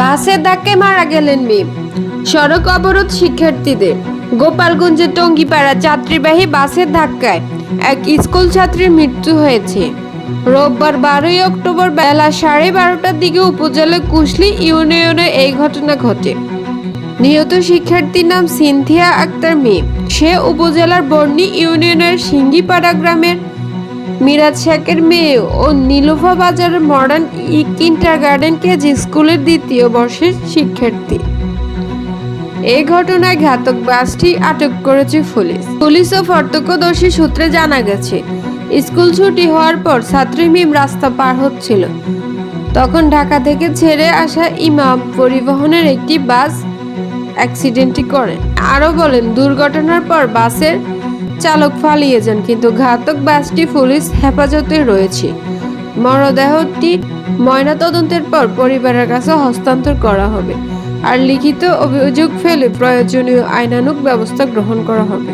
বাসের ধাক্কায় মারা গেলেন মিম। সড়ক অবরোধ শিক্ষার্থীদের। গোপালগঞ্জের টঙ্গিপাড়া যাত্রীবাহী বাসের ধাক্কায় এক স্কুল ছাত্রীর মৃত্যু হয়েছে। রোববার বারোই অক্টোবর বেলা সাড়ে বারোটার দিকে উপজেলা কুশলি ইউনিয়নে এই ঘটনা ঘটে। নিহত শিক্ষার্থীর নাম সিনথিয়া আক্তার মিম। সে উপজেলার বর্ণি ইউনিয়নের সিঙ্গিপাড়া গ্রামের মিরাজ শেখের মেয়ে ও নীলুফা বাজারের মডার্ন কিন্টার গার্ডেন কেজি স্কুলের দ্বিতীয় বর্ষের শিক্ষার্থী। এই ঘটনায় ঘাতক বাসটি আটক করেছে পুলিশ। পুলিশ ও প্রত্যক্ষদর্শী সূত্রে জানা গেছে, স্কুল ছুটি হওয়ার পর ছাত্রী মিম রাস্তা পার হচ্ছিল। তখন ঢাকা থেকে ছেড়ে আসা ইমাম পরিবহনের একটি বাস অ্যাক্সিডেন্টটি করে আরও বলেন, দুর্ঘটনার পর বাসের চালক পালিয়ে যান, কিন্তু ঘাতক বাসটি পুলিশ হেফাজতে রয়েছে। মরদেহটি ময়নাতদন্তের পর পরিবারের কাছে হস্তান্তর করা হবে আর লিখিত অভিযোগ ফেলে প্রয়োজনীয় আইনানুক ব্যবস্থা গ্রহণ করা হবে।